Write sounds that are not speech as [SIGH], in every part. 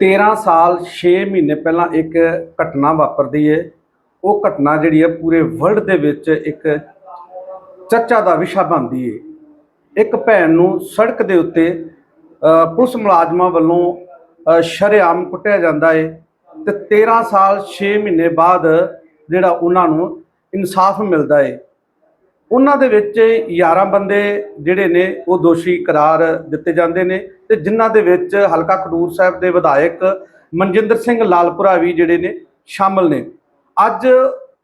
13 ਸਾਲ 6 ਮਹੀਨੇ ਪਹਿਲਾਂ ਇੱਕ ਘਟਨਾ ਵਾਪਰਦੀ ਏ। ਉਹ ਘਟਨਾ ਜਿਹੜੀ ਹੈ ਪੂਰੇ ਵਰਲਡ ਦੇ ਵਿੱਚ ਇੱਕ ਚਰਚਾ ਦਾ ਵਿਸ਼ਾ ਬਣਦੀ ਏ। ਇੱਕ ਭੈਣ ਨੂੰ ਸੜਕ ਦੇ ਉੱਤੇ ਪੁਲਿਸ ਮੁਲਾਜ਼ਮਾਂ ਵੱਲੋਂ ਅ, ਸ਼ਰੇਆਮ ਕੁੱਟਿਆ ਜਾਂਦਾ ਏ ਤੇ 13 ਸਾਲ 6 ਮਹੀਨੇ ਬਾਅਦ ਜਿਹੜਾ ਉਹਨਾਂ ਨੂੰ ਇਨਸਾਫ ਮਿਲਦਾ ਏ। ਉਹਨਾਂ ਦੇ ਵਿੱਚ 11 ਬੰਦੇ ਜਿਹੜੇ ਨੇ ਉਹ ਦੋਸ਼ੀ ਕਰਾਰ ਦਿੱਤੇ ਜਾਂਦੇ ਨੇ। ਤੇ ਜਿਨ੍ਹਾਂ ਦੇ ਵਿੱਚ ਹਲਕਾ ਖਡੂਰ ਸਾਹਿਬ ਦੇ ਵਿਧਾਇਕ ਮਨਜਿੰਦਰ ਸਿੰਘ ਲਾਲਪੁਰਾ ਵੀ ਜਿਹੜੇ ਨੇ ਸ਼ਾਮਲ ਨੇ। ਅੱਜ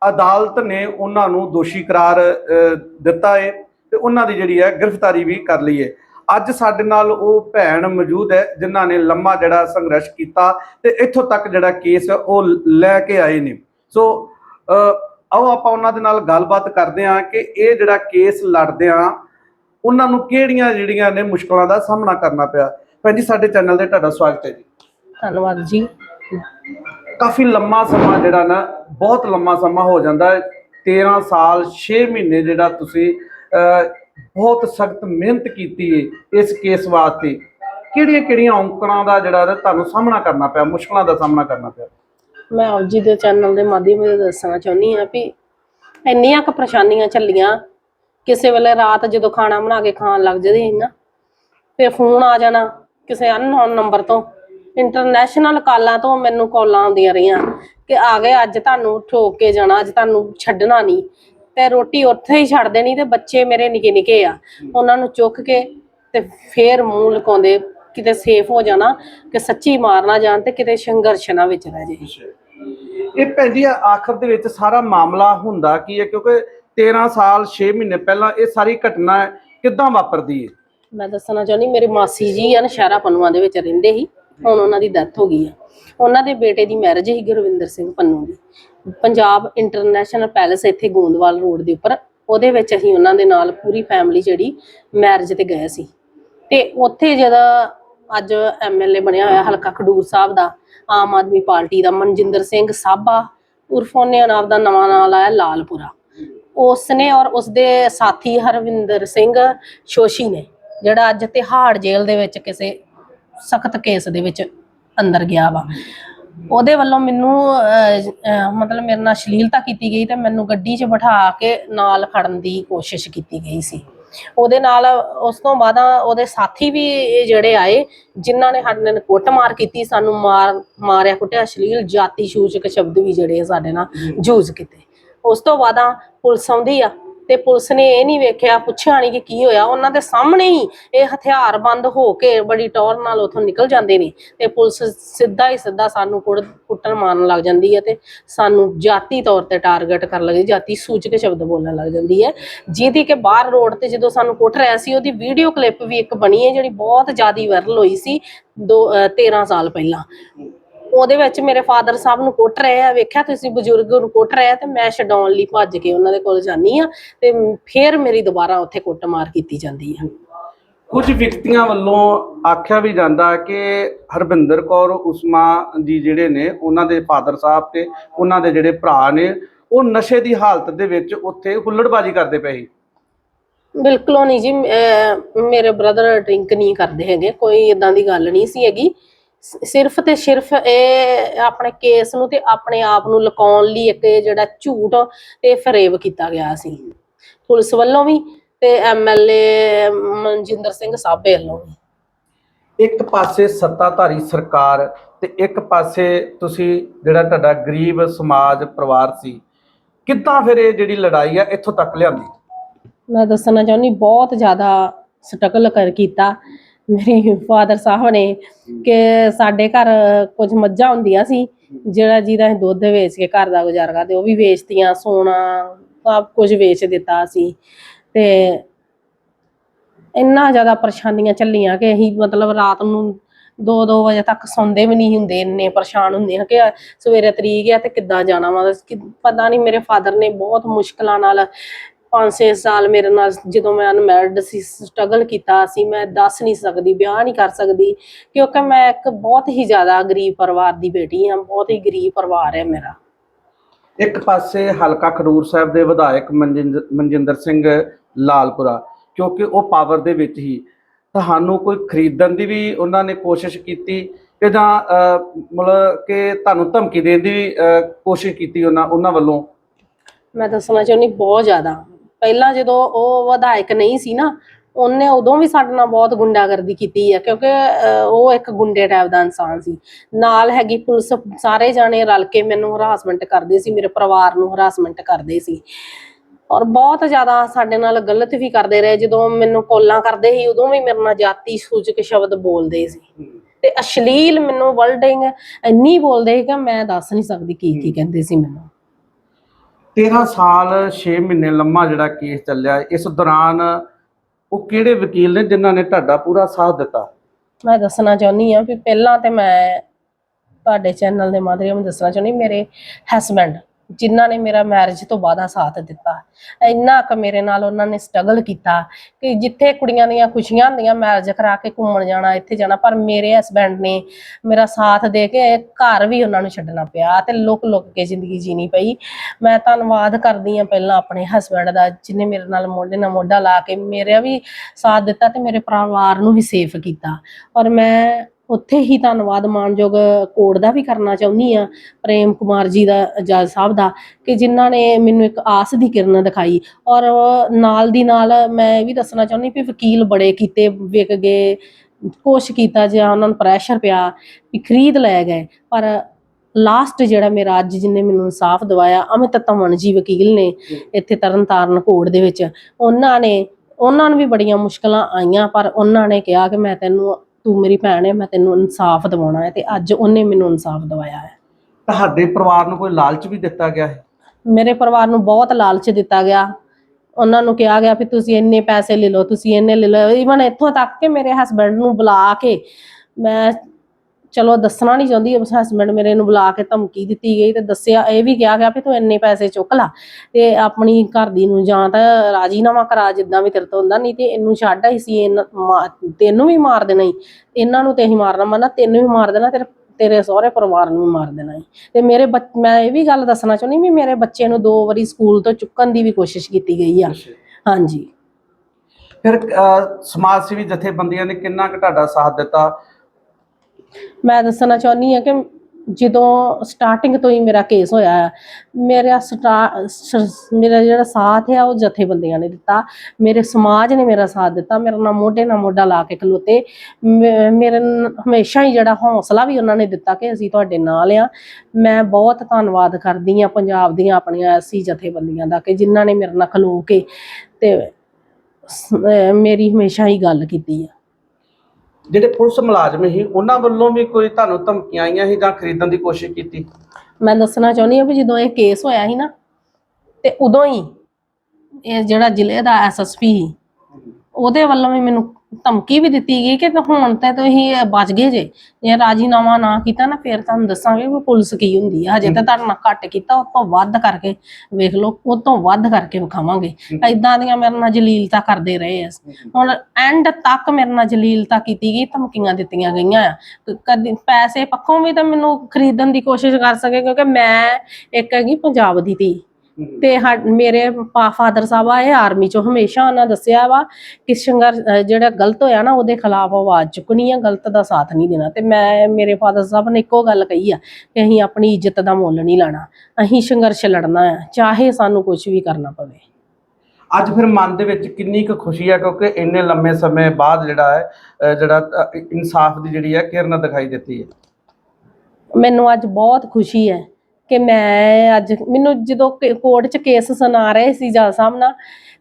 ਅਦਾਲਤ ਨੇ ਉਹਨਾਂ ਨੂੰ ਦੋਸ਼ੀ ਕਰਾਰ ਦਿੱਤਾ ਹੈ ਤੇ ਉਹਨਾਂ ਦੀ ਜਿਹੜੀ ਹੈ ਗ੍ਰਿਫਤਾਰੀ ਵੀ ਕਰ ਲਈ ਹੈ ਅੱਜ ਸਾਡੇ ਨਾਲ ਉਹ ਭੈਣ ਮੌਜੂਦ ਹੈ ਜਿਨ੍ਹਾਂ ਨੇ ਲੰਮਾ ਜਿਹੜਾ ਸੰਘਰਸ਼ ਕੀਤਾ ਤੇ ਇੱਥੋਂ ਤੱਕ ਜਿਹੜਾ ਕੇਸ ਉਹ ਲੈ ਕੇ ਆਏ ਨੇ। ਸੋ ਆਓ ਆਪਾਂ ਉਹਨਾਂ ਦੇ ਨਾਲ ਗੱਲਬਾਤ ਕਰਦੇ ਹਾਂ ਕਿ ਇਹ ਜਿਹੜਾ ਕੇਸ ਲੜਦੇ ਆ ਉਹਨਾਂ ਨੂੰ ਕਿਹੜੀਆਂ ਜਿਹੜੀਆਂ ਨੇ ਮੁਸ਼ਕਲਾਂ ਦਾ ਸਾਹਮਣਾ ਕਰਨਾ ਪਿਆ। ਭੈਣ ਜੀ ਸਾਡੇ ਚੈਨਲ ਤੇ ਤੁਹਾਡਾ ਸਵਾਗਤ ਹੈ ਜੀ। ਧੰਨਵਾਦ ਜੀ। ਕਾਫੀ ਲੰਮਾ ਸਮਾਂ ਜਿਹੜਾ ਨਾ ਬਹੁਤ ਲੰਮਾ ਸਮਾਂ ਹੋ ਜਾਂਦਾ ਹੈ। 13 ਸਾਲ 6 ਮਹੀਨੇ ਜਿਹੜਾ ਤੁਸੀਂ ਬਹੁਤ ਸਖਤ ਮਿਹਨਤ ਕੀਤੀ ਹੈ ਇਸ ਕੇਸ ਵਾਸਤੇ। ਕਿਹੜੀਆਂ ਕਿਹੜੀਆਂ ਔਂਕੜਾਂ ਦਾ ਜਿਹੜਾ ਤੁਹਾਨੂੰ ਸਾਹਮਣਾ ਕਰਨਾ ਪਿਆ ਮੁਸ਼ਕਲਾਂ ਦਾ ਸਾਹਮਣਾ ਕਰਨਾ ਪਿਆ? ਮੈਂ ਆਪ ਜੀ ਦੇ ਚੈਨਲ ਦੇ ਮਾਧਿਅਮ ਨਾਲ ਦੱਸਣਾ ਚਾਹੁੰਦੀ ਹਾਂ ਵੀ ਇੰਨੀਆਂ ਕੁ ਪਰੇਸ਼ਾਨੀਆਂ ਚੱਲੀਆਂ ਕਿਸੇ ਵੇਲੇ ਰਾਤ ਜਦੋਂ ਖਾਣਾ ਬਣਾ ਕੇ ਖਾਣ ਲੱਗ ਜਦੇ ਨਾ ਫਿਰ ਫੋਨ ਆ ਜਾਣਾ। ਕਿਸੇ ਅਨਨੋਨ ਨੰਬਰ ਤੋਂ ਇੰਟਰਨੈਸ਼ਨਲ ਕਾਲਾਂ ਤੋਂ ਮੈਨੂੰ ਕਾਲਾਂ ਆਉਂਦੀਆਂ ਰਹੀਆਂ ਕਿ ਆ ਗਏ, ਅੱਜ ਤੁਹਾਨੂੰ ਠੋਕ ਕੇ ਜਾਣਾ, ਅੱਜ ਤੁਹਾਨੂੰ ਛੱਡਣਾ ਨਹੀਂ। ਤੇ ਰੋਟੀ ਉੱਥੇ ਹੀ ਛੱਡ ਦੇਣੀ ਤੇ ਬੱਚੇ ਮੇਰੇ ਨਿੱਕੇ ਨਿੱਕੇ ਆ। ਉਹਨਾਂ ਨੂੰ ਚੁੱਕ ਕੇ ਤੇ ਫੇਰ ਮੂੰਹ ਲਕਾਉਂਦੇ ਕਿਤੇ ਸੇਫ ਹੋ ਜਾਣਾ, ਕਿ ਸੱਚੀ ਮਾਰ ਨਾ ਜਾਣ ਤੇ ਕਿਤੇ ਸੰਘਰਸ਼ ਨਾ ਵਿੱਚ ਰਹਿ ਜੇ ਇਹ ਭੈਣ ਜੀ ਆਖਰ ਦੇ ਵਿੱਚ ਸਾਰਾ ਮਾਮਲਾ ਹੁੰਦਾ ਕੀ ਹੈ? ਕਿਉਂਕਿ 13 ਸਾਲ 6 ਮਹੀਨੇ ਪਹਿਲਾਂ ਇਹ ਸਾਰੀ ਘਟਨਾ ਕਿੱਦਾਂ ਵਾਪਰਦੀ ਹੈ? ਮੈਂ ਦੱਸਣਾ ਚਾਹੁੰਦੀ, ਮੇਰੇ ਮਾਸੀ ਜੀ ਆ ਨਸ਼ਹਿਰਾ ਪਨੂਆਂ ਦੇ ਵਿੱਚ ਰਹਿੰਦੇ ਸੀ, ਹੁਣ ਉਹਨਾਂ ਦੀ ਡੈਥ ਹੋ ਗਈ ਆ। ਉਹਨਾਂ ਦੇ ਬੇਟੇ ਦੀ ਮੈਰਿਜ ਸੀ ਗੁਰਵਿੰਦਰ ਸਿੰਘ ਪੰਨੂ ਦੀ। ਪੰਜਾਬ ਇੰਟਰਨੈਸ਼ਨਲ ਪੈਲੇਸ ਇੱਥੇ ਗੋਂਦਵਾਲ ਰੋਡ ਦੇ ਉੱਪਰ, ਉਹਦੇ ਵਿੱਚ ਅਸੀਂ ਉਹਨਾਂ ਦੇ ਨਾਲ ਪੂਰੀ ਫੈਮਿਲੀ ਜਿਹੜੀ ਮੈਰਿਜ ਤੇ ਗਏ ਸੀ। ਤੇ ਉੱਥੇ ਜਦੋਂ ਅੱਜ ਐਮਐਲਏ ਬਣਿਆ ਹੋਇਆ, ਹਲਕਾ ਖਡੂਰ ਸਾਹਿਬ ਦਾ, ਆਮ ਆਦਮੀ ਪਾਰਟੀ ਦਾ, ਮਨਜਿੰਦਰ ਸਿੰਘ ਸਾਬਾ, ਉਰਫ ਉਹਨੇ ਨਾਮ ਦਾ ਨਵਾਂ ਨਾਮ ਆਇਆ ਲਾਲਪੁਰਾ। ਉਸਨੇ ਔਰ ਉਸਦੇ ਸਾਥੀ ਹਰਵਿੰਦਰ ਸਿੰਘ ਸ਼ੋਸ਼ੀ ਨੇ ਜਿਹੜਾ ਅੱਜ ਤਿਹਾੜ ਜੇਲ੍ਹ ਦੇ ਵਿੱਚ ਕਿਸੇ ਸਖਤ ਕੇਸ ਦੇ ਵਿੱਚ ਅੰਦਰ ਗਿਆ ਵਾ। ਉਹਦੇ ਵੱਲੋਂ ਮੈਨੂੰ ਮਤਲਬ ਮੇਰੇ ਨਾਲ ਸ਼ਲੀਲਤਾ ਕੀਤੀ ਗਈ ਤੇ ਮੈਨੂੰ ਗੱਡੀ 'ਚ ਬਿਠਾ ਕੇ ਨਾਲ ਖੜਨ ਦੀ ਕੋਸ਼ਿਸ਼ ਕੀਤੀ ਗਈ ਸੀ। ਉਹਦੇ ਨਾਲ ਉਸ ਤੋਂ ਬਾਅਦ ਉਹਦੇ ਸਾਥੀ ਵੀ ਜਿਹੜੇ ਆਏ ਜਿਨ੍ਹਾਂ ਨੇ ਸਾਡੇ ਨਾਲ ਕੁੱਟਮਾਰ ਕੀਤੀ ਸਾਨੂੰ ਮਾਰ ਮਾਰਿਆ ਕੁੱਟਿਆ। ਸ਼ਲੀਲ ਜਾਤੀ ਸੂਚਕ ਸ਼ਬਦ ਵੀ ਜਿਹੜੇ ਸਾਡੇ ਨਾਲ ਯੂਜ਼ ਕੀਤੇ। ਉਸ ਤੋਂ ਬਾਅਦ ਪੁਲਿਸ ਆਉਂਦੀ ਆ ਤੇ ਪੁਲਿਸ ਨੇ ਇਹ ਨਹੀਂ ਵੇਖਿਆ, ਪੁੱਛਿਆ ਨਹੀਂ ਕਿ ਕੀ ਹੋਇਆ, ਉਹਨਾਂ ਦੇ ਸਾਹਮਣੇ ਹੀ ਇਹ ਹਥਿਆਰ ਹੋ ਕੇ ਬੜੀ ਟੌਰ ਨਾਲ ਉਥੋਂ ਨਿਕਲ ਜਾਂਦੇ ਨੇ ਤੇ ਪੁਲਿਸ ਸਿੱਧਾ ਹੀ ਸਿੱਧਾ ਸਾਨੂੰ ਕੁੱਟਣ ਮਾਰਨ ਲੱਗ ਜਾਂਦੀ ਹੈ ਤੇ ਸਾਨੂੰ ਜਾਤੀ ਤੌਰ ਤੇ ਟਾਰਗੇਟ ਕਰਨ ਲੱਗੀ ਜਾਤੀ ਸੂਚਕ ਸ਼ਬਦ ਬੋਲਣ ਲੱਗ ਜਾਂਦੀ ਹੈ, ਜਿਹਦੀ ਕਿ ਬਾਹਰ ਰੋਡ ਤੇ ਜਦੋਂ ਸਾਨੂੰ ਕੁੱਟ ਰਿਹਾ ਸੀ, ਉਹਦੀ ਵੀਡੀਓ ਕਲਿੱਪ ਵੀ ਇੱਕ ਬਣੀ ਹੈ ਜਿਹੜੀ ਬਹੁਤ ਜ਼ਿਆਦਾ ਵਾਇਰਲ ਹੋਈ ਸੀ ਦੋ, ਅਹ 13 ਸਾਲ ਪਹਿਲਾਂ। ਉਹਦੇ ਵਿੱਚ ਮੇਰੇ ਫਾਦਰ ਸਾਹਿਬ ਨੂੰ ਕੁੱਟ ਰਹੇ ਆ ਵੇਖਿਆ ਤੁਸੀਂ ਬਜ਼ੁਰਗ ਨੂੰ ਕੁੱਟ ਰਹੇ ਆ ਤੇ ਮੈਂ ਛਡਾਉਣ ਲਈ ਭੱਜ ਕੇ ਉਹਨਾਂ ਦੇ ਕੋਲ ਜਾਂਦੀ ਆ ਤੇ ਫੇਰ ਮੇਰੀ ਦੁਬਾਰਾ ਉੱਥੇ ਕੁੱਟਮਾਰ ਕੀਤੀ ਜਾਂਦੀ ਆ ਕੁਝ ਵਿਅਕਤੀਆਂ ਵੱਲੋਂ ਆਖਿਆ ਵੀ ਜਾਂਦਾ ਹੈ ਕਿ ਹਰਵਿੰਦਰ ਕੌਰ ਉਸਮਾ ਜੀ ਜਿਹੜੇ ਨੇ ਉਹਨਾਂ ਦੇ ਫਾਦਰ ਸਾਹਿਬ ਤੇ ਉਹਨਾਂ ਦੇ ਜਿਹੜੇ ਭਰਾ ਨੇ ਉਹ ਨਸ਼ੇ ਦੀ ਹਾਲਤ ਦੇ ਵਿੱਚ ਉੱਥੇ ਹੁੱਲੜਬਾਜੀ ਕਰਦੇ ਪਏ ਸੀ। ਬਿਲਕੁਲ ਨਹੀਂ ਜੀ ਮੇਰੇ ਬ੍ਰਦਰ ਡਰਿੰਕ ਨਹੀਂ ਕਰਦੇ ਹੈਗੇ ਕੋਈ ਇਦਾਂ ਦੀ ਗੱਲ ਨਹੀਂ ਸੀ ਹੈਗੀ। ਸਿਰਫ ਤੇ ਸਿਰਫ ਇਹ ਆਪਣੇ ਕੇਸ ਨੂੰ ਤੇ ਆਪਣੇ ਆਪ ਨੂੰ ਲੁਕਾਉਣ ਲਈ ਇੱਕ ਜਿਹੜਾ ਝੂਠ ਤੇ ਫਰੇਬ ਕੀਤਾ ਗਿਆ ਸੀ। ਪੁਲਿਸ ਵੱਲੋਂ ਵੀ ਤੇ ਐਮਐਲਏ ਮਨਜਿੰਦਰ ਸਿੰਘ ਸਾਬੇ ਵੱਲੋਂ ਵੀ। ਇੱਕ ਪਾਸੇ ਸੱਤਾਧਾਰੀ ਸਰਕਾਰ ਤੇ ਇੱਕ ਪਾਸੇ ਤੁਸੀਂ ਜਿਹੜਾ ਤੁਹਾਡਾ ਗਰੀਬ ਸਮਾਜ ਪਰਿਵਾਰ ਸੀ ਕਿੱਦਾਂ ਫਿਰ ਇਹ ਜਿਹੜੀ ਲੜਾਈ ਆ ਇੱਥੋਂ ਤੱਕ ਲਿਆਂਦੀ? ਮੈਂ ਦੱਸਣਾ ਚਾਹੁੰਦੀ ਬਹੁਤ ਜ਼ਿਆਦਾ ਸਟਰਗਲ ਕਰ ਕੀਤਾ। ਮੇਰੇ ਫਾਦਰ ਸਾਹਿਬ ਨੇ ਕਿ ਸਾਡੇ ਘਰ ਕੁਝ ਮੱਝਾਂ ਹੁੰਦੀਆਂ ਸੀ, ਜਿਹੜਾ ਜਿਹਦਾ ਅਸੀਂ ਦੁੱਧ ਵੇਚ ਕੇ ਘਰ ਦਾ ਗੁਜ਼ਾਰਾ ਕਰਦੇ, ਉਹ ਵੀ ਵੇਚਤੀਆਂ, ਸੋਨਾ, ਸਭ ਕੁਝ ਵੇਚ ਦਿੱਤਾ ਸੀ। ਤੇ ਇੰਨਾ ਜ਼ਿਆਦਾ ਪਰੇਸ਼ਾਨੀਆਂ ਚੱਲੀਆਂ ਕਿ ਅਸੀਂ ਮਤਲਬ ਰਾਤ ਨੂੰ 2-2 ਵਜੇ ਤੱਕ ਸੌਂਦੇ ਵੀ ਨਹੀਂ ਹੁੰਦੇ, ਇੰਨੇ ਪਰੇਸ਼ਾਨ ਹੁੰਦੇ ਹਾਂ ਕਿ ਸਵੇਰੇ ਤਰੀਕ ਹੈ ਤੇ ਕਿੱਦਾਂ ਜਾਣਾ ਵਾ ਪਤਾ ਨਹੀਂ ਮੇਰੇ ਫਾਦਰ ਨੇ ਬਹੁਤ ਮੁਸ਼ਕਲਾਂ ਨਾਲ 5-6 ਸਾਲ ਮੇਰੇ ਨਾਲ ਜਦੋਂ ਮੈਂ ਅਨਮੈਰਿਡ ਸੀ ਸਟਰਗਲ ਕੀਤਾ ਸੀ ਮੈਂ ਦੱਸ ਨਹੀਂ ਸਕਦੀ ਬਿਆਨ ਨਹੀਂ ਕਰ ਸਕਦੀ ਕਿਉਂਕਿ ਮੈਂ ਇੱਕ ਬਹੁਤ ਹੀ ਜ਼ਿਆਦਾ ਗਰੀਬ ਪਰਿਵਾਰ ਦੀ ਬੇਟੀ ਹਾਂ ਬਹੁਤ ਹੀ ਗਰੀਬ ਪਰਿਵਾਰ ਹੈ ਮੇਰਾ। ਇੱਕ ਪਾਸੇ ਹਲਕਾ ਖਡੂਰ ਸਾਹਿਬ ਦੇ ਵਿਧਾਇਕ ਮਨਜਿੰਦਰ ਸਿੰਘ ਲਾਲਪੁਰਾ ਕਿਉਂਕਿ ਉਹ ਪਾਵਰ ਦੇ ਵਿੱਚ ਹੀ ਤੁਹਾਨੂੰ ਕੋਈ ਖਰੀਦਣ ਦੀ ਵੀ ਉਹਨਾਂ ਨੇ ਕੋਸ਼ਿਸ਼ ਕੀਤੀ ਕਿ ਜਾਂ ਮਤਲਬ ਕਿ ਤੁਹਾਨੂੰ ਧਮਕੀ ਦੇਣ ਦੀ ਕੋਸ਼ਿਸ਼ ਕੀਤੀ ਉਹਨਾਂ ਉਹਨਾਂ ਵੱਲੋਂ? ਮੈਂ ਦੱਸਣਾ ਚਾਹੁੰਦੀ ਬਹੁਤ ਜ਼ਿਆਦਾ। ਪਹਿਲਾਂ ਜਦੋਂ ਉਹ ਵਿਧਾਇਕ ਨਹੀਂ ਸੀ ਨਾ ਉਹਨੇ ਉਦੋਂ ਵੀ ਸਾਡੇ ਨਾਲ ਬਹੁਤ ਗੁੰਡਾਗਰਦੀ ਕੀਤੀ ਹੈ ਕਿਉਂਕਿ ਉਹ ਇੱਕ ਗੁੰਡੇ ਟਾਈਪ ਦਾ ਇਨਸਾਨ ਸੀ। ਨਾਲ ਹੈਗੀ ਪੁਲਿਸ ਸਾਰੇ ਜਾਣੇ ਰਲ ਕੇ ਮੈਨੂੰ ਹਰਾਸਮੈਂਟ ਕਰਦੇ ਸੀ ਮੇਰੇ ਪਰਿਵਾਰ ਨੂੰ ਹਰਾਸਮੈਂਟ ਕਰਦੇ ਸੀ। ਔਰ ਬਹੁਤ ਜ਼ਿਆਦਾ ਸਾਡੇ ਨਾਲ ਗਲਤ ਵੀ ਕਰਦੇ ਰਹੇ ਜਦੋਂ ਮੈਨੂੰ ਕੋਲਾਂ ਕਰਦੇ ਸੀ ਉਦੋਂ ਵੀ ਮੇਰੇ ਨਾਲ ਜਾਤੀ ਸੂਚਕ ਸ਼ਬਦ ਬੋਲਦੇ ਸੀ। ਤੇ ਅਸ਼ਲੀਲ ਮੈਨੂੰ ਵਰਡਿੰਗ ਇੰਨੀ ਬੋਲਦੇ ਸੀ ਕਿ ਮੈਂ ਦੱਸ ਨਹੀਂ ਸਕਦੀ ਕੀ ਕੀ ਕਹਿੰਦੇ ਸੀ ਮੈਨੂੰ। 13 ਸਾਲ 6 ਮਹੀਨੇ ਲੰਮਾ ਜਿਹੜਾ ਕੇਸ ਚੱਲਿਆ, ਇਸ ਦੌਰਾਨ ਉਹ ਕਿਹੜੇ ਵਕੀਲ ਨੇ ਜਿਨ੍ਹਾਂ ਨੇ ਤੁਹਾਡਾ ਪੂਰਾ ਸਾਥ ਦਿੱਤਾ? ਮੈਂ ਦੱਸਣਾ ਚਾਹੁੰਦੀ ਆ ਵੀ ਪਹਿਲਾਂ ਤੇ ਮੈਂ ਤੁਹਾਡੇ ਚੈਨਲ ਦੇ ਮਾਧਿਅਮ ਦੱਸਣਾ ਚਾਹੁੰਦੀ ਮੇਰੇ ਹਸਬੰਡ ਜਿਨ੍ਹਾਂ ਨੇ ਮੇਰਾ ਮੈਰਿਜ ਤੋਂ ਬਾਅਦ ਸਾਥ ਦਿੱਤਾ। ਇੰਨਾ ਕੁ ਮੇਰੇ ਨਾਲ ਉਹਨਾਂ ਨੇ ਸਟਰਗਲ ਕੀਤਾ ਕਿ ਜਿੱਥੇ ਕੁੜੀਆਂ ਦੀਆਂ ਖੁਸ਼ੀਆਂ ਹੁੰਦੀਆਂ ਮੈਰਿਜ ਕਰਾ ਕੇ ਘੁੰਮਣ ਜਾਣਾ, ਇੱਥੇ ਜਾਣਾ, ਪਰ ਮੇਰੇ ਹਸਬੰਡ ਨੇ ਮੇਰਾ ਸਾਥ ਦੇ ਕੇ ਘਰ ਵੀ ਉਹਨਾਂ ਨੂੰ ਛੱਡਣਾ ਪਿਆ ਤੇ ਲੁਕ ਲੁਕ ਕੇ ਜ਼ਿੰਦਗੀ ਜੀਣੀ ਪਈ। ਮੈਂ ਧੰਨਵਾਦ ਕਰਦੀ ਆ ਪਹਿਲਾਂ ਆਪਣੇ ਹਸਬੰਡ ਦਾ ਜਿਨੇ ਮੇਰੇ ਨਾਲ ਮੋਢੇ ਨਾਲ ਮੋਢਾ ਲਾ ਕੇ ਮੇਰਾ ਵੀ ਸਾਥ ਦਿੱਤਾ ਤੇ ਮੇਰੇ ਪਰਿਵਾਰ ਨੂੰ ਵੀ ਸੇਫ ਕੀਤਾ। ਔਰ ਮੈਂ ਉੱਥੇ ਹੀ ਧੰਨਵਾਦ ਮਾਨਯੋਗ ਕੋਰਟ ਦਾ ਵੀ ਕਰਨਾ ਚਾਹੁੰਦੀ ਆ ਪ੍ਰੇਮ ਕੁਮਾਰ ਜੀ ਦਾ ਜੱਜ ਸਾਹਿਬ ਦਾ, ਕਿ ਜਿਨ੍ਹਾਂ ਨੇ ਮੈਨੂੰ ਇੱਕ ਆਸ ਦੀ ਕਿਰਨ ਦਿਖਾਈ। ਔਰ ਨਾਲ ਦੀ ਨਾਲ ਮੈਂ ਇਹ ਵੀ ਦੱਸਣਾ ਚਾਹੁੰਦੀ ਵੀ ਵਕੀਲ ਬੜੇ ਕੀਤੇ, ਵਿਕ ਗਏ ਕੁਛ ਕੀਤਾ ਜਾਂ ਉਹਨਾਂ ਨੂੰ ਪ੍ਰੈਸ਼ਰ ਪਿਆ ਵੀ ਖਰੀਦ ਲੈ ਗਏ। ਪਰ ਲਾਸਟ ਜਿਹੜਾ ਮੇਰਾ ਅੱਜ ਜਿਨੇ ਮੈਨੂੰ ਇਨਸਾਫ ਦਿਵਾਇਆ, ਅਮਿਤ ਤਮਨ ਜੀ ਵਕੀਲ ਨੇ ਇੱਥੇ ਤਰਨਤਾਰਨ ਕੋਰਟ ਦੇ ਵਿੱਚ, ਉਹਨਾਂ ਨੇ, ਉਹਨਾਂ ਨੂੰ ਵੀ ਬੜੀਆਂ ਮੁਸ਼ਕਲਾਂ ਆਈਆਂ, ਪਰ ਉਹਨਾਂ ਨੇ ਕਿਹਾ ਕਿ ਮੈਂ ਤੈਨੂੰ ਤੂੰ ਮੇਰੀ ਭੈਣ ਹੈ ਮੈਂ ਤੈਨੂੰ ਇਨਸਾਫ ਦਿਵਾਉਣਾ ਹੈ ਤੇ ਅੱਜ ਉਹਨੇ ਮੈਨੂੰ ਇਨਸਾਫ ਦਿਵਾਇਆ ਹੈ ਤੁਹਾਡੇ ਪਰਿਵਾਰ ਨੂੰ ਕੋਈ ਲਾਲਚ ਵੀ ਦਿੱਤਾ ਗਿਆ ਹੈ? ਮੇਰੇ ਪਰਿਵਾਰ ਨੂੰ ਬਹੁਤ ਲਾਲਚ ਦਿੱਤਾ ਗਿਆ। ਉਹਨਾਂ ਨੂੰ ਕਿਹਾ ਗਿਆ ਵੀ ਤੁਸੀਂ ਇੰਨੇ ਪੈਸੇ ਲੈ ਲਓ ਤੁਸੀਂ ਇੰਨੇ ਲੈ ਲਓ। ਇਵਨ ਇੱਥੋਂ ਤੱਕ ਕਿ ਮੇਰੇ ਹਸਬੰਡ ਨੂੰ ਬੁਲਾ ਕੇ ਮੈਂ ਚਲੋ ਦੱਸਣਾ ਨਹੀਂ ਚਾਹੁੰਦੀ ਉਸ ਹਸਬੰਡ ਮੇਰੇ ਨੂੰ ਬੁਲਾ ਕੇ ਧਮਕੀ ਦਿੱਤੀ ਗਈ ਤੇ ਦੱਸਿਆ ਇਹ ਵੀ ਕਿਹਾ ਗਿਆ ਵੀ ਤੂੰ ਇੰਨੇ ਪੈਸੇ ਚੁੱਕ ਲਾ ਤੇ ਆਪਣੀ ਘਰ ਦੀ ਨੂੰ ਜਾਂ ਤਾਂ ਰਾਜੀਨਾਮਾ ਕਰਾ ਜਿੱਦਾਂ ਵੀ ਤੇਰੇ ਤੋਂ ਹੁੰਦਾ ਨਹੀਂ ਤੇ ਇਹਨੂੰ ਛੱਡ ਆਈ ਸੀ ਤੈਨੂੰ ਵੀ ਮਾਰ ਦੇਣਾ ਹੀ ਇਹਨਾਂ ਨੂੰ ਤੇ ਹੀ ਮਾਰਨਾ ਮਨਾ ਤੈਨੂੰ ਵੀ ਮਾਰ ਦੇਣਾ ਤੇਰੇ ਤੇਰੇ ਸਹੁਰੇ ਪਰਿਵਾਰ ਨੂੰ ਮਾਰ ਦੇਣਾ ਹੀ ਤੇ ਮੇਰੇ ਮੈਂ ਇਹ ਵੀ ਗੱਲ ਦੱਸਣਾ ਚਾਹੁੰਦੀ ਵੀ ਮੇਰੇ ਬੱਚੇ ਨੂੰ ਦੋ ਵਾਰੀ ਸਕੂਲ ਤੋਂ ਚੁੱਕਣ ਦੀ ਵੀ ਕੋਸ਼ਿਸ਼ ਕੀਤੀ ਗਈ ਆ। ਹਾਂਜੀ। ਫਿਰ ਸਮਾਜ ਸੇਵੀ ਜਥੇਬੰਦੀਆਂ ਨੇ ਕਿੰਨਾ ਕੁ ਤੁਹਾਡਾ ਸਾਥ ਦਿੱਤਾ? ਮੈਂ ਦੱਸਣਾ ਚਾਹੁੰਦੀ ਹਾਂ ਕਿ ਜਦੋਂ ਸਟਾਰਟਿੰਗ ਤੋਂ ਹੀ ਮੇਰਾ ਕੇਸ ਹੋਇਆ ਹੈ, ਮੇਰਾ ਸਟਾ- ਮੇਰਾ ਜਿਹੜਾ ਸਾਥ ਹੈ ਉਹ ਜਥੇਬੰਦੀਆਂ ਨੇ ਦਿੱਤਾ। ਮੇਰੇ ਸਮਾਜ ਨੇ ਮੇਰਾ ਸਾਥ ਦਿੱਤਾ। ਮੇਰੇ ਨਾਲ ਮੋਢੇ ਨਾਲ ਮੋਢਾ ਲਾ ਕੇ ਖਲੋਤੇ। ਮੇ- ਮੇਰੇ ਹਮੇਸ਼ਾ ਹੀ ਜਿਹੜਾ ਹੌਸਲਾ ਵੀ ਉਹਨਾਂ ਨੇ ਦਿੱਤਾ ਕਿ ਅਸੀਂ ਤੁਹਾਡੇ ਨਾਲ ਆ। ਮੈਂ ਬਹੁਤ ਧੰਨਵਾਦ ਕਰਦੀ ਆ ਪੰਜਾਬ ਦੀਆਂ ਆਪਣੀਆਂ ਐਸੀ ਜਥੇਬੰਦੀਆਂ ਦਾ ਕਿ ਜਿਨ੍ਹਾਂ ਨੇ ਮੇਰੇ ਨਾਲ ਖਲੋ ਕੇ ਤੇ ਮੇਰੀ ਹਮੇਸ਼ਾ ਹੀ ਗੱਲ ਕੀਤੀ ਆ। ਜਿਹੜੇ ਪੁਲਿਸ ਮੁਲਾਜ਼ਮ ਸੀ, ਉਹਨਾਂ ਵੱਲੋਂ ਵੀ ਕੋਈ ਤੁਹਾਨੂੰ ਧਮਕੀਆਂ ਆਈਆਂ ਸੀ ਜਾਂ ਖਰੀਦਣ ਦੀ ਕੋਸ਼ਿਸ਼ ਕੀਤੀ? ਮੈਂ ਦੱਸਣਾ ਚਾਹੁੰਦੀ ਹਾਂ ਵੀ ਜਦੋਂ ਇਹ ਕੇਸ ਹੋਇਆ ਸੀ ਨਾ, ਤੇ ਉਦੋਂ ਹੀ ਇਹ ਜਿਹੜਾ ਜ਼ਿਲ੍ਹੇ ਦਾ ਐਸਐਸਪੀ ਉਹਦੇ ਵੱਲੋਂ ਵੀ ਮੈਨੂੰ ਧਮਕੀ ਵੀ ਦਿੱਤੀ ਗਈ ਕਿ ਹੁਣ ਤੇ ਤੁਸੀਂ ਬਚ ਗਏ ਜੇ। ਜੇ ਰਾਜੀਨਾਮਾ ਨਾ ਕੀਤਾ ਨਾ ਫਿਰ ਤੁਹਾਨੂੰ ਦੱਸਾਂਗੇ ਵੀ ਪੁਲਿਸ ਕੀ ਹੁੰਦੀ ਹੈ ਹਜੇ ਤਾਂ ਤੁਹਾਡੇ ਨਾਲ ਘੱਟ ਕੀਤਾ ਉਹ ਤੋਂ ਵੱਧ ਕਰਕੇ ਵੇਖ ਲਓ ਉਹ ਤੋਂ ਵੱਧ ਕਰਕੇ ਵਿਖਾਵਾਂਗੇ। ਐਦਾਂ ਦੀਆਂ ਮੇਰੇ ਨਾਲ ਜਲੀਲਤਾ ਕਰਦੇ ਰਹੇ ਆ। ਹੁਣ ਐਂਡ ਤੱਕ ਮੇਰੇ ਨਾਲ ਜਲੀਲਤਾ ਕੀਤੀ ਗਈ ਧਮਕੀਆਂ ਦਿੱਤੀਆਂ ਗਈਆਂ ਆ। ਕਦੀ ਪੈਸੇ ਪੱਖੋਂ ਵੀ ਤਾਂ ਮੈਨੂੰ ਖਰੀਦਣ ਦੀ ਕੋਸ਼ਿਸ਼ ਕਰ ਸਕੇ ਕਿਉਂਕਿ ਮੈਂ ਇੱਕ ਹੈਗੀ ਪੰਜਾਬ ਦੀ ਧੀ। ਤੇ ਮੇਰੇ ਫਾਦਰ ਸਾਹਿਬ ਆ ਇਹ ਆਰਮੀ ਚੋਂ ਹਮੇਸ਼ਾ ਉਹਨਾਂ ਦੱਸਿਆ ਵਾ ਕਿ ਸੰਘਰਸ਼ ਅਹ ਜਿਹੜਾ ਗਲਤ ਹੋਇਆ ਨਾ ਉਹਦੇ ਖਿਲਾਫ ਆਵਾਜ਼ ਚੁੱਕਣੀ ਆ ਗਲਤ ਦਾ ਸਾਥ ਨਹੀਂ ਦੇਣਾ। ਤੇ ਮੈਂ ਮੇਰੇ ਫਾਦਰ ਸਾਹਿਬ ਨੇ ਇੱਕੋ ਗੱਲ ਕਹੀ ਆ ਕਿ ਅਸੀਂ ਆਪਣੀ ਇੱਜ਼ਤ ਦਾ ਮੁੱਲ ਨਹੀਂ ਲਾਣਾ। ਅਸੀਂ ਸੰਘਰਸ਼ ਲੜਨਾ ਆ ਚਾਹੇ ਸਾਨੂੰ ਕੁਝ ਵੀ ਕਰਨਾ ਪਵੇ। ਅੱਜ ਫਿਰ ਮਨ ਦੇ ਵਿੱਚ ਕਿੰਨੀ ਕੁ ਖੁਸ਼ੀ ਹੈ ਕਿਉਂਕਿ ਇੰਨੇ ਲੰਮੇ ਸਮੇਂ ਬਾਅਦ ਜਿਹੜਾ ਹੈ ਜਿਹੜਾ ਇਨਸਾਫ ਦੀ ਜਿਹੜੀ ਹੈ ਕਿਰਨ ਦਿਖਾਈ ਦਿੱਤੀ ਹੈ। ਮੈਨੂੰ ਅੱਜ ਬਹੁਤ ਖੁਸ਼ੀ ਹੈ ਕਿ ਮੈਂ ਅੱਜ ਮੈਨੂੰ ਜਦੋਂ ਕੋਰਟ 'ਚ ਕੇਸ ਸੁਣਾ ਰਹੇ ਸੀ ਜੱਜ ਸਾਹਿਬ ਨਾਲ,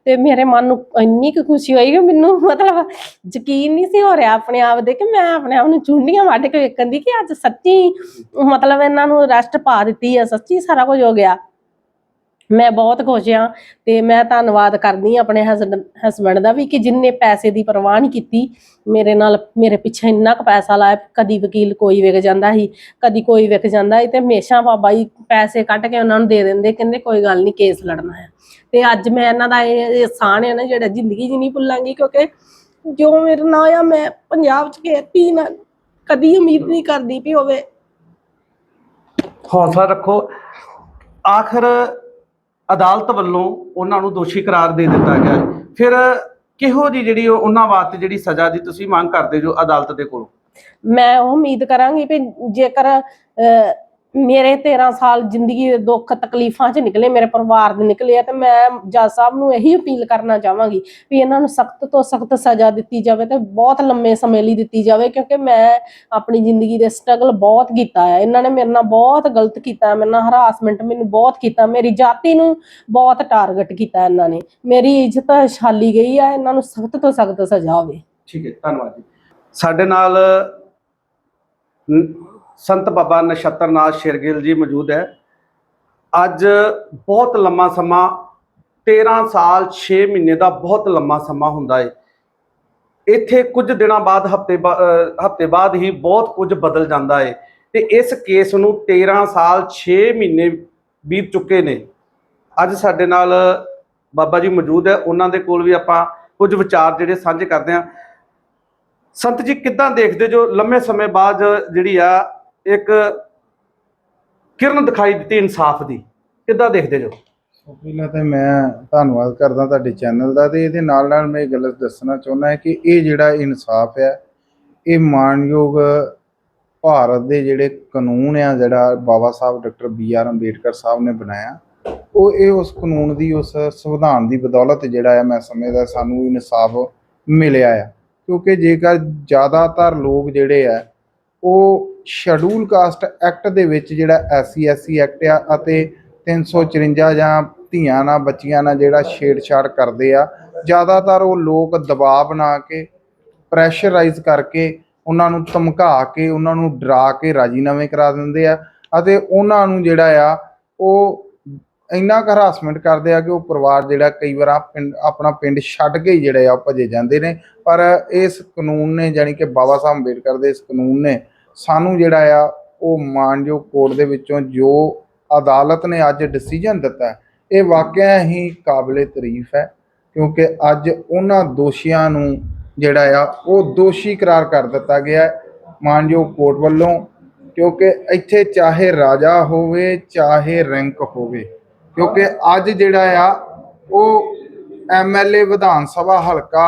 ਤੇ ਮੇਰੇ ਮਨ ਨੂੰ ਇੰਨੀ ਕੁ ਖੁਸ਼ੀ ਹੋਈ ਕਿ ਮੈਨੂੰ [LAUGHS] ਮਤਲਬ ਯਕੀਨ ਨਹੀਂ ਸੀ ਹੋ ਰਿਹਾ ਆਪਣੇ ਆਪ ਦੇ ਕਿ ਮੈਂ ਆਪਣੇ ਆਪ ਨੂੰ ਚੁੰਡੀਆਂ ਵੱਢ ਕੇ ਵੇਖਣ ਦੀ ਕਿ ਅੱਜ ਸੱਚੀ ਮਤਲਬ ਇਹਨਾਂ ਨੂੰ ਅਰੈਸਟ ਪਾ ਦਿੱਤੀ ਆ, ਸੱਚੀ ਸਾਰਾ ਕੁਝ ਹੋ ਗਿਆ। ਮੈਂ ਬਹੁਤ ਖੁਸ਼ ਹਾਂ ਤੇ ਮੈਂ ਧੰਨਵਾਦ ਕਰਦੀ ਹਾਂ ਆਪਣੇ ਹਸਬੰਡ ਦਾ ਵੀ ਕਿ ਜਿੰਨੇ ਪੈਸੇ ਦੀ ਪਰਵਾਹ ਨਹੀਂ ਕੀਤੀ, ਮੇਰੇ ਨਾਲ ਮੇਰੇ ਪਿੱਛੇ ਇੰਨਾ ਕੁ ਪੈਸਾ ਲਾਇਆ, ਕਦੀ ਵਕੀਲ ਕੋਈ ਵਿਕ ਜਾਂਦਾ ਸੀ, ਕਦੀ ਕੋਈ ਵਿਕ ਜਾਂਦਾ ਸੀ ਤੇ ਹਮੇਸ਼ਾ ਬਾਬਾ ਜੀ ਪੈਸੇ ਕੱਢ ਕੇ ਉਹਨਾਂ ਨੂੰ ਦੇ ਦਿੰਦੇ, ਕਹਿੰਦੇ ਕੋਈ ਗੱਲ ਨਹੀਂ ਕੇਸ ਲੜਨਾ ਹੈ। ਤੇ ਅੱਜ ਮੈਂ ਇਹਨਾਂ ਦਾ ਇਹ ਇਹ ਹੈ ਨਾ ਜਿਹੜਾ ਜ਼ਿੰਦਗੀ 'ਚ ਨਹੀਂ ਭੁੱਲਾਂਗੀ ਕਿਉਂਕਿ ਜੋ ਮੇਰੇ ਨਾਲ ਆ, ਮੈਂ ਪੰਜਾਬ 'ਚ ਖੇਤੀ ਨਾ ਕਦੀ ਉਮੀਦ ਨਹੀਂ ਕਰਦੀ ਵੀ ਹੋਵੇ। ਹੌਸਲਾ ਰੱਖੋ। ਆਖਰ ਅਦਾਲਤ ਵੱਲੋਂ ਉਹਨਾਂ ਨੂੰ ਦੋਸ਼ੀ ਕਰਾਰ ਦੇ ਦਿੱਤਾ ਗਿਆ ਫਿਰ ਕਿਹੋ ਜੀ ਜਿਹੜੀ ਉਹਨਾਂ ਵਾਸਤੇ ਜਿਹੜੀ ਸਜ਼ਾ ਦੀ ਤੁਸੀਂ ਮੰਗ ਕਰਦੇ ਜੋ ਅਦਾਲਤ ਦੇ ਕੋਲੋਂ? ਮੈਂ ਉਹ ਉਮੀਦ ਕਰਾਂਗੀ ਵੀ ਜੇਕਰ ਮੇਰੇ 13 ਸਾਲ ਜ਼ਿੰਦਗੀ ਦੇ ਦੁੱਖ ਤਕਲੀਫਾਂ 'ਚ ਨਿਕਲੇ, ਮੇਰੇ ਪਰਿਵਾਰ ਦੇ ਨਿਕਲੇ ਆ, ਤੇ ਮੈਂ ਜੱਜ ਸਾਹਿਬ ਨੂੰ ਇਹੀ ਅਪੀਲ ਕਰਨਾ ਚਾਹਾਂਗੀ ਵੀ ਇਹਨਾਂ ਨੂੰ ਸਖਤ ਤੋਂ ਸਖਤ ਸਜ਼ਾ ਦਿੱਤੀ ਜਾਵੇ ਤੇ ਬਹੁਤ ਲੰਮੇ ਸਮੇਂ ਲਈ ਦਿੱਤੀ ਜਾਵੇ, ਕਿਉਂਕਿ ਮੈਂ ਆਪਣੀ ਜ਼ਿੰਦਗੀ ਦੇ ਸਟਰਗਲ ਬਹੁਤ ਕੀਤਾ ਹੈ ਇਹਨਾਂ ਨੇ ਮੇਰੇ ਨਾਲ ਬਹੁਤ ਗਲਤ ਕੀਤਾ, ਮੇਰੇ ਨਾਲ ਹਰਾਸਮੈਂਟ ਮੈਨੂੰ ਬਹੁਤ ਕੀਤਾ, ਮੇਰੀ ਜਾਤੀ ਨੂੰ ਬਹੁਤ ਟਾਰਗੇਟ ਕੀਤਾ ਇਹਨਾਂ ਨੇ। ਮੇਰੀ ਇੱਜ਼ਤ ਛਾਲੀ ਗਈ ਆ, ਇਹਨਾਂ ਨੂੰ ਸਖਤ ਤੋਂ ਸਖਤ ਸਜ਼ਾ ਹੋਵੇ। ਠੀਕ ਹੈ, ਧੰਨਵਾਦ ਜੀ। ਸਾਡੇ ਨਾਲ ਸੰਤ ਬਾਬਾ ਨਛੱਤਰਨਾਥ ਸ਼ੇਰਗਿੱਲ ਜੀ ਮੌਜੂਦ ਹੈ। ਅੱਜ ਬਹੁਤ ਲੰਮਾ ਸਮਾਂ 13 ਸਾਲ 6 ਮਹੀਨੇ ਦਾ ਬਹੁਤ ਲੰਮਾ ਸਮਾਂ ਹੁੰਦਾ ਹੈ ਇੱਥੇ ਕੁਝ ਦਿਨਾਂ ਬਾਅਦ, ਹਫ਼ਤੇ ਹਫ਼ਤੇ ਬਾਅਦ ਹੀ ਬਹੁਤ ਕੁਝ ਬਦਲ ਜਾਂਦਾ ਹੈ ਤੇ ਇਸ ਕੇਸ ਨੂੰ 13 ਸਾਲ 6 ਮਹੀਨੇ ਬੀਤ ਚੁੱਕੇ ਨੇ। ਅੱਜ ਸਾਡੇ ਨਾਲ ਬਾਬਾ ਜੀ ਮੌਜੂਦ ਹੈ। ਉਹਨਾਂ ਦੇ ਕੋਲ ਵੀ ਆਪਾਂ ਕੁਝ ਵਿਚਾਰ ਜਿਹੜੇ ਸਾਂਝੇ ਕਰਦੇ ਹਾਂ। ਸੰਤ ਜੀ, ਕਿੱਦਾਂ ਦੇਖਦੇ ਜੋ ਲੰਮੇ ਸਮੇਂ ਬਾਅਦ ਜਿਹੜੀ ਆ ਇੱਕ ਕਿਰਨ ਦਿਖਾਈ ਦਿੱਤੀ ਇਨਸਾਫ ਦੀ। ਕਿੱਦਾਂ ਦੇਖਦੇ ਜੋ? ਸੋ ਪਹਿਲਾਂ ਤਾਂ ਮੈਂ ਧੰਨਵਾਦ ਕਰਦਾ ਤੁਹਾਡੇ ਚੈਨਲ ਦਾ ਤੇ ਇਹਦੇ ਨਾਲ ਨਾਲ ਮੈਂ ਇਹ ਗੱਲ ਦੱਸਣਾ ਚਾਹੁੰਦਾ ਹਾਂ ਕਿ ਇਹ ਜਿਹੜਾ ਇਨਸਾਫ ਹੈ, ਇਹ ਮਾਨਯੋਗ ਭਾਰਤ ਦੇ ਜਿਹੜੇ ਕਾਨੂੰਨ ਆ ਜਿਹੜਾ Baba Sahib doctor B R Ambedkar Sahib ਨੇ ਬਣਾਇਆ, ਉਹ ਇਹ ਉਸ ਕਾਨੂੰਨ ਦੀ, ਉਸ ਸੰਵਿਧਾਨ ਦੀ ਬਦੌਲਤ ਜਿਹੜਾ ਹੈ ਮੈਂ ਸਮਝਦਾ ਸਾਨੂੰ ਇਨਸਾਫ ਮਿਲਿਆ ਆ। ਕਿਉਂਕਿ ਜੇਕਰ ਜ਼ਿਆਦਾਤਰ ਲੋਕ ਜਿਹੜੇ ਆ, ਉਹ ਸ਼ਡਿਊਲ ਕਾਸਟ ਐਕਟ ਦੇ ਵਿੱਚ ਜਿਹੜਾ ਐਸਸੀ ਐਸਸੀ ਐਕਟ ਆ ਅਤੇ 354 ਜਾਂ ਧੀਆਂ ਨਾਲ ਬੱਚੀਆਂ ਨਾਲ ਜਿਹੜਾ ਛੇੜਛਾੜ ਕਰਦੇ ਆ, ਜ਼ਿਆਦਾਤਰ ਉਹ ਲੋਕ ਦਬਾਅ ਬਣਾ ਕੇ ਪ੍ਰੈਸ਼ਰਾਈਜ਼ ਕਰਕੇ ਉਹਨਾਂ ਨੂੰ ਧਮਕਾ ਕੇ, ਉਹਨਾਂ ਨੂੰ ਡਰਾ ਕੇ ਰਾਜੀਨਾਮੇ ਕਰਾ ਦਿੰਦੇ ਆ ਅਤੇ ਉਹਨਾਂ ਨੂੰ ਜਿਹੜਾ ਆ ਉਹ ਇੰਨਾ ਕੁ ਹਰਾਸਮੈਂਟ ਕਰਦੇ ਆ ਕਿ ਉਹ ਪਰਿਵਾਰ ਜਿਹੜਾ ਕਈ ਵਾਰ ਪਿੰਡ, ਆਪਣਾ ਪਿੰਡ ਛੱਡ ਕੇ ਹੀ ਜਿਹੜੇ ਆ ਉਹ ਭੱਜੇ ਜਾਂਦੇ ਨੇ। ਪਰ ਇਸ ਕਾਨੂੰਨ ਨੇ, ਜਾਣੀ ਕਿ ਬਾਬਾ ਸਾਹਿਬ ਅੰਬੇਡਕਰ ਦੇ ਇਸ ਕਾਨੂੰਨ ਨੇ ਸਾਨੂੰ ਜਿਹੜਾ ਆ, ਉਹ ਮਾਨਯੋਗ ਕੋਰਟ ਦੇ ਵਿੱਚੋਂ ਜੋ ਅਦਾਲਤ ਨੇ ਅੱਜ ਡਿਸੀਜਨ ਦਿੱਤਾ ਇਹ ਵਾਕਿਆ ਹੀ ਕਾਬਲੇ ਤਾਰੀਫ ਹੈ, ਕਿਉਂਕਿ ਅੱਜ ਉਹਨਾਂ ਦੋਸ਼ੀਆਂ ਨੂੰ ਜਿਹੜਾ ਆ, ਉਹ ਦੋਸ਼ੀ ਕਰਾਰ ਕਰ ਦਿੱਤਾ ਗਿਆ ਮਾਨਯੋਗ ਕੋਰਟ ਵੱਲੋਂ, ਕਿਉਂਕਿ ਇੱਥੇ ਚਾਹੇ ਰਾਜਾ ਹੋਵੇ, ਚਾਹੇ ਰੈਂਕ ਹੋਵੇ, ਕਿਉਂਕਿ ਅੱਜ ਜਿਹੜਾ ਆ, ਉਹ ਐਮਐਲਏ ਵਿਧਾਨ ਸਭਾ ਹਲਕਾ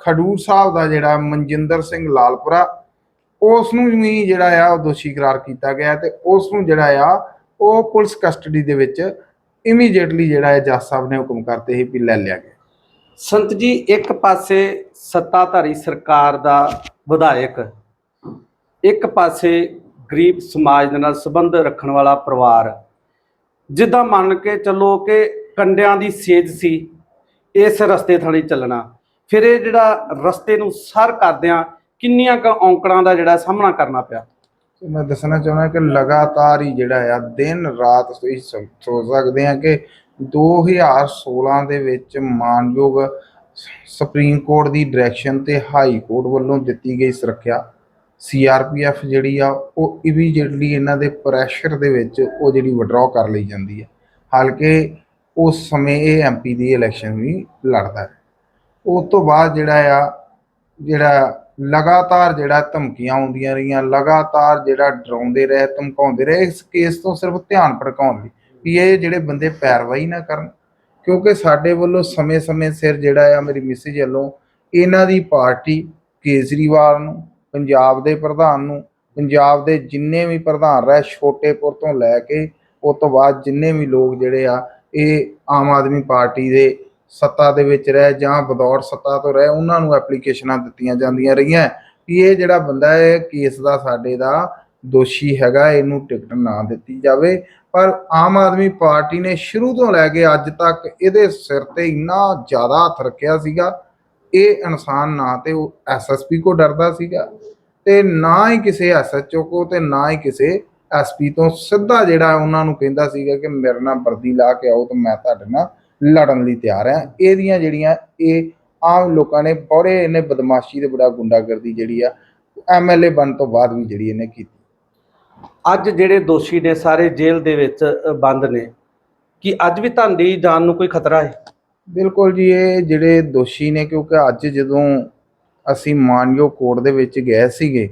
ਖਡੂਰ ਸਾਹਿਬ ਦਾ ਜਿਹੜਾ ਮਨਜਿੰਦਰ ਸਿੰਘ ਲਾਲਪੁਰਾ ਉਸ ਨੂੰ ਵੀ ਜਿਹੜਾ ਆ ਉਹ ਦੋਸ਼ੀ ਕਰਾਰ ਕੀਤਾ ਗਿਆ ਤੇ ਉਸ ਨੂੰ ਜਿਹੜਾ ਆ ਉਹ ਪੁਲਿਸ ਕਸਟਡੀ ਦੇ ਵਿੱਚ ਇਮੀਡੀਏਟਲੀ ਜਿਹੜਾ ਹੈ ਜੱਜ ਸਾਹਿਬ ਨੇ ਹੁਕਮ ਕਰਤੇ ਹੀ ਵੀ ਲੈ ਲਿਆ ਗਿਆ। ਸੰਤ ਜੀ, ਇੱਕ ਪਾਸੇ ਸੱਤਾਧਾਰੀ ਸਰਕਾਰ ਦਾ ਵਿਧਾਇਕ, ਇੱਕ ਪਾਸੇ ਗਰੀਬ ਸਮਾਜ ਦੇ ਨਾਲ ਸੰਬੰਧ ਰੱਖਣ ਵਾਲਾ ਪਰਿਵਾਰ, ਜਿੱਦਾਂ ਮੰਨ ਕੇ ਚੱਲੋ ਕਿ ਕੰਡਿਆਂ ਦੀ ਸੇਜ ਸੀ, ਇਸ ਰਸਤੇ ਥਾਣੀ ਚੱਲਣਾ। ਫਿਰ ਇਹ ਜਿਹੜਾ ਰਸਤੇ ਨੂੰ ਸਰ ਕਰਦਿਆਂ ਕਿੰਨੀਆਂ ਕ ਔਂਕੜਾਂ ਦਾ ਜਿਹੜਾ ਸਾਹਮਣਾ ਕਰਨਾ ਪਿਆ? ਤੇ ਮੈਂ ਦੱਸਣਾ ਚਾਹੁੰਦਾ ਕਿ ਲਗਾਤਾਰ ਹੀ ਜਿਹੜਾ ਆ, ਦਿਨ ਰਾਤ ਅਸੀਂ ਸੋ- ਸੋਚ ਸਕਦੇ ਹਾਂ ਕਿ 2016 ਦੇ ਵਿੱਚ ਮਾਨਯੋਗ ਸੁਪਰੀਮ ਕੋਰਟ ਦੀ ਡਾਇਰੈਕਸ਼ਨ ਤੇ ਹਾਈ ਕੋਰਟ ਵੱਲੋਂ ਦਿੱਤੀ ਗਈ ਸੁਰੱਖਿਆ। ਸੀਆਰਪੀਐਫ ਜਿਹੜੀ ਆ, ਉਹ ਇਮੀਡੀਏਟਲੀ ਇਹਨਾਂ ਦੇ ਪ੍ਰੈਸ਼ਰ ਦੇ ਵਿੱਚ ਉਹ ਜਿਹੜੀ ਵਿਡਰਾਅ ਕਰ ਲਈ ਜਾਂਦੀ ਹੈ ਹਾਲਾਂਕਿ ਉਸ ਸਮੇਂ ਇਹ ਐਮਪੀ ਦੀ ਇਲੈਕਸ਼ਨ ਵੀ ਲੜਦਾ। ਹੈ ਉਸ ਤੋਂ ਬਾਅਦ ਜਿਹੜਾ ਆ, ਜਿਹੜਾ ਲਗਾਤਾਰ ਜਿਹੜਾ ਧਮਕੀਆਂ ਆਉਂਦੀਆਂ ਰਹੀਆਂ, ਲਗਾਤਾਰ ਜਿਹੜਾ ਡਰਾਉਂਦੇ ਰਹੇ, ਧਮਕਾਉਂਦੇ ਰਹੇ, ਇਸ ਕੇਸ ਤੋਂ ਸਿਰਫ ਧਿਆਨ ਭੜਕਾਉਣ ਲਈ ਵੀ ਇਹ ਜਿਹੜੇ ਬੰਦੇ ਪੈਰਵਾਈ ਨਾ ਕਰਨ। ਕਿਉਂਕਿ ਸਾਡੇ ਵੱਲੋਂ ਸਮੇਂ-ਸਮੇਂ ਸਿਰ ਜਿਹੜਾ ਆ ਮੇਰੀ ਮੈਸੇਜ ਵੱਲੋਂ ਇਹਨਾਂ ਦੀ ਪਾਰਟੀ ਕੇਜਰੀਵਾਲ ਨੂੰ, ਪੰਜਾਬ ਦੇ ਪ੍ਰਧਾਨ ਨੂੰ, ਪੰਜਾਬ ਦੇ ਜਿੰਨੇ ਵੀ ਪ੍ਰਧਾਨ ਰਹੇ ਛੋਟੇਪੁਰ ਤੋਂ ਲੈ ਕੇ ਉਸ ਤੋਂ ਬਾਅਦ ਜਿੰਨੇ ਵੀ ਲੋਕ ਜਿਹੜੇ ਆ, ਇਹ ਆਮ ਆਦਮੀ ਪਾਰਟੀ ਦੇ ਸੱਤਾ ਦੇ ਵਿੱਚ ਰਹਿ ਜਾਂ ਬਦੌੜ ਸੱਤਾ ਤੋਂ ਰਹਿ, ਉਹਨਾਂ ਨੂੰ ਐਪਲੀਕੇਸ਼ਨਾਂ ਦਿੱਤੀਆਂ ਜਾਂਦੀਆਂ ਰਹੀਆਂ। ਕਿ ਇਹ ਜਿਹੜਾ ਬੰਦਾ ਹੈ ਕੇਸ ਦਾ ਸਾਡੇ ਦਾ ਦੋਸ਼ੀ ਹੈਗਾ, ਇਹਨੂੰ ਟਿਕਟ ਨਾ ਦਿੱਤੀ ਜਾਵੇ। ਪਰ ਆਮ ਆਦਮੀ ਪਾਰਟੀ ਨੇ ਸ਼ੁਰੂ ਤੋਂ ਲੈ ਕੇ ਅੱਜ ਤੱਕ ਇਹਦੇ ਸਿਰ ਤੇ ਇੰਨਾ ਜ਼ਿਆਦਾ ਹੱਥ ਰੱਖਿਆ ਸੀਗਾ। ਇਹ ਇਨਸਾਨ ਨਾ ਤੇ ਉਹ ਐਸਐਸਪੀ ਕੋ ਡਰਦਾ ਸੀਗਾ ਤੇ ਨਾ ਹੀ ਕਿਸੇ ਐਸਐਚਓ ਕੋ ਤੇ ਨਾ ਹੀ ਕਿਸੇ ਐਸਪੀ ਤੋਂ ਸਿੱਧਾ ਜਿਹੜਾ ਉਹਨਾਂ ਨੂੰ ਕਹਿੰਦਾ ਸੀਗਾ ਕਿ ਮੇਰੇ ਨਾਲ ਵਰਦੀ ਲਾ ਕੇ ਆਓ ਤੇ ਮੈਂ ਤੁਹਾਡੇ ਨਾਲ ਲੜਨ ਲਈ ਤਿਆਰ ਹਾਂ ਇਹਦੀਆਂ ਜਿਹੜੀਆਂ ਇਹ ਆਮ ਲੋਕਾਂ ਨੇ ਬੜੇ ਇਹਨੇ ਬਦਮਾਸ਼ੀ ਤੇ ਬੜਾ ਗੁੰਡਾਗਰਦੀ ਜਿਹੜੀ ਆ ਐਮਐਲਏ ਬਣ ਤੋਂ ਬਾਅਦ ਵੀ ਜਿਹੜੀ ਇਹਨੇ ਕੀਤੀ। ਅੱਜ ਜਿਹੜੇ ਦੋਸ਼ੀ ਨੇ ਸਾਰੇ ਜੇਲ੍ਹ ਦੇ ਵਿੱਚ ਬੰਦ ਨੇ ਕਿ ਅੱਜ ਵੀ ਤੁਹਾਡੀ ਜਾਨ ਨੂੰ ਕੋਈ ਖਤਰਾ ਹੈ? ਬਿਲਕੁਲ ਜੀ ਇਹ ਜਿਹੜੇ ਦੋਸ਼ੀ ਨੇ ਕਿਉਂਕਿ ਅੱਜ ਜਦੋਂ ਅਸੀਂ ਮਾਨਯੋਗ ਕੋਰਟ ਦੇ ਵਿੱਚ ਗਏ ਸੀਗੇ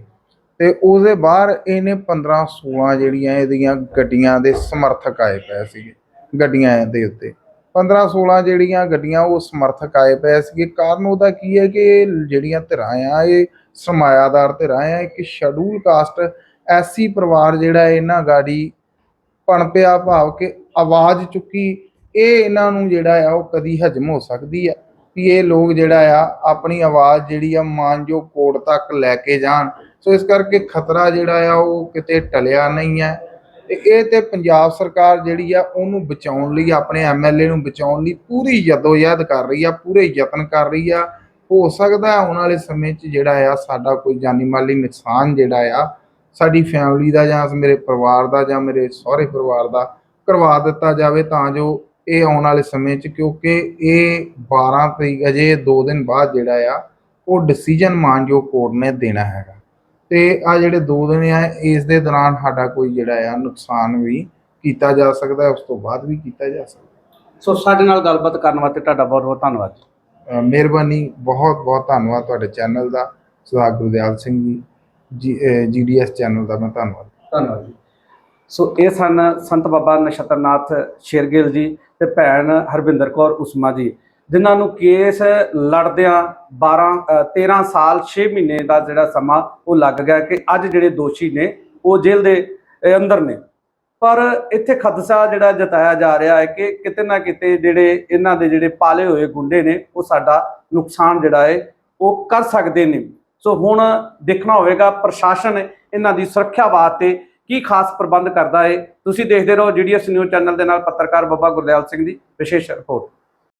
ਤੇ ਉਹਦੇ ਬਾਹਰ ਇਹਨੇ 15 16 ਜਿਹੜੀਆਂ ਇਹਦੀਆਂ ਗੱਡੀਆਂ ਦੇ ਸਮਰਥਕ ਆਏ ਪਏ ਸੀਗੇ ਗੱਡੀਆਂ ਦੇ ਉੱਤੇ। 15 16 ਜਿਹੜੀਆਂ ਗੱਡੀਆਂ ਉਹ ਸਮਰਥਕ ਆਏ ਪਏ ਸੀਗੇ। ਕਾਰਨ ਉਹਦਾ ਕੀ ਹੈ ਕਿ ਇਹ ਜਿਹੜੀਆਂ ਧਿਰਾਂ ਆ, ਇਹ ਸਰਮਾਇਆਦਾਰ ਧਿਰਾਂ ਆ, ਇੱਕ ਸ਼ੈਡਿਊਲ ਕਾਸਟ ਐਸੀ ਪਰਿਵਾਰ ਜਿਹੜਾ ਇਹਨਾਂ ਗਾੜੀ ਪਣਪਿਆ ਭਾਵ ਕਿ ਆਵਾਜ਼ ਚੁੱਕੀ, ਇਹ ਇਹਨਾਂ ਨੂੰ ਜਿਹੜਾ ਆ ਉਹ ਕਦੀ ਹਜਮ ਹੋ ਸਕਦੀ ਆ ਵੀ ਇਹ ਲੋਕ ਜਿਹੜਾ ਆ ਆਪਣੀ ਆਵਾਜ਼ ਜਿਹੜੀ ਆ ਮਾਨਯੋਗ ਕੋਰਟ ਤੱਕ ਲੈ ਕੇ ਜਾਣ। ਸੋ ਇਸ ਕਰਕੇ ਖਤਰਾ ਜਿਹੜਾ ਆ ਉਹ ਕਿਤੇ ਟਲਿਆ ਨਹੀਂ ਹੈ। ਤੇ ਇਹ ਤੇ ਪੰਜਾਬ ਸਰਕਾਰ ਜਿਹੜੀ ਆ ਉਹਨੂੰ ਬਚਾਉਣ ਲਈ, ਆਪਣੇ ਐਮਐਲਏ ਨੂੰ ਬਚਾਉਣ ਲਈ ਪੂਰੀ ਜਦੋਜਹਿਦ ਕਰ ਰਹੀ ਆ, ਪੂਰੇ ਯਤਨ ਕਰ ਰਹੀ ਆ। ਹੋ ਸਕਦਾ ਆਉਣ ਵਾਲੇ ਸਮੇਂ 'ਚ ਜਿਹੜਾ ਆ ਸਾਡਾ ਕੋਈ ਜਾਨੀ ਮਾਲੀ ਨੁਕਸਾਨ ਜਿਹੜਾ ਆ, ਸਾਡੀ ਫੈਮਿਲੀ ਦਾ ਜਾਂ ਮੇਰੇ ਪਰਿਵਾਰ ਦਾ ਜਾਂ ਮੇਰੇ ਸਹੁਰੇ ਪਰਿਵਾਰ ਦਾ ਕਰਵਾ ਦਿੱਤਾ ਜਾਵੇ ਤਾਂ ਜੋ ਇਹ ਆਉਣ ਵਾਲੇ ਸਮੇਂ 'ਚ, ਕਿਉਂਕਿ ਇਹ 12 ਤਰੀਕ, ਅਜੇ 2 ਦਿਨ ਬਾਅਦ ਜਿਹੜਾ ਆ, ਉਹ ਡਿਸੀਜਨ ਮਾਨਯੋਗ ਕੋਰਟ ਨੇ ਦੇਣਾ ਹੈਗਾ। ਤੇ ਆ ਜਿਹੜੇ 2 ਦਿਨ ਆ ਇਸ ਦੇ ਦੌਰਾਨ ਸਾਡਾ ਕੋਈ ਜਿਹੜਾ ਆ ਨੁਕਸਾਨ ਵੀ ਕੀਤਾ ਜਾ ਸਕਦਾ ਹੈ ਉਸ ਤੋਂ ਬਾਅਦ ਵੀ ਕੀਤਾ ਜਾ ਸਕਦਾ ਸੋ ਸਾਡੇ ਨਾਲ ਗੱਲਬਾਤ ਕਰਨ ਵਾਸਤੇ ਤੁਹਾਡਾ ਬਹੁਤ ਬਹੁਤ ਧੰਨਵਾਦ। ਅ, ਮਿਹਰਬਾਨੀ ਬਹੁਤ ਬਹੁਤ ਧੰਨਵਾਦ ਤੁਹਾਡੇ ਚੈਨਲ ਦਾ ਸੁਹਾਗ ਗੁਰਦਿਆਲ ਸਿੰਘ ਜੀ ਜੀਡੀਐਸ ਚੈਨਲ ਦਾ ਮੈਂ ਧੰਨਵਾਦ। ਧੰਨਵਾਦ ਜੀ। ਸੋ ਇਹ ਸਨ ਸੰਤ ਬਾਬਾ ਨਛੱਤਰਨਾਥ ਸ਼ੇਰਗਿੱਲ ਜੀ ਤੇ ਭੈਣ ਹਰਵਿੰਦਰ ਕੌਰ ਉਸਮਾ ਜੀ। ਜਿਨ੍ਹਾਂ ਨੂੰ ਕੇਸ ਲੜਦਿਆਂ 12 ਅ, 13 ਸਾਲ 6 ਮਹੀਨੇ ਦਾ ਜਿਹੜਾ ਸਮਾਂ ਉਹ ਲੱਗ ਗਿਆ ਕਿ ਅੱਜ ਜਿਹੜੇ ਦੋਸ਼ੀ ਨੇ ਉਹ ਜੇਲ੍ਹ ਦੇ ਅੰਦਰ ਨੇ। ਪਰ ਇੱਥੇ ਖਦਸ਼ਾ ਜਿਹੜਾ ਜਤਾਇਆ ਜਾ ਰਿਹਾ ਹੈ ਕਿ ਕਿਤੇ ਨਾ ਕਿਤੇ ਜਿਹੜੇ ਇਹਨਾਂ ਦੇ ਜਿਹੜੇ ਪਾਲੇ ਹੋਏ ਗੁੰਡੇ ਨੇ ਉਹ ਸਾਡਾ ਨੁਕਸਾਨ ਜਿਹੜਾ ਹੈ ਉਹ ਕਰ ਸਕਦੇ ਨੇ। ਸੋ ਹੁਣ ਦੇਖਣਾ ਹੋਵੇਗਾ ਪ੍ਰਸ਼ਾਸਨ ਇਹਨਾਂ ਦੀ ਸੁਰੱਖਿਆ ਵਾਸਤੇ ਕੀ ਖਾਸ ਪ੍ਰਬੰਧ ਕਰਦਾ ਹੈ। ਤੁਸੀਂ ਦੇਖਦੇ ਰਹੋ ਜੀਡੀਐਸ ਨਿਊਜ਼ ਚੈਨਲ ਦੇ ਨਾਲ ਪੱਤਰਕਾਰ ਬੱਬਾ ਗੁਰਦਿਆਲ ਸਿੰਘ ਦੀ ਵਿਸ਼ੇਸ਼ ਰਿਪੋਰਟ।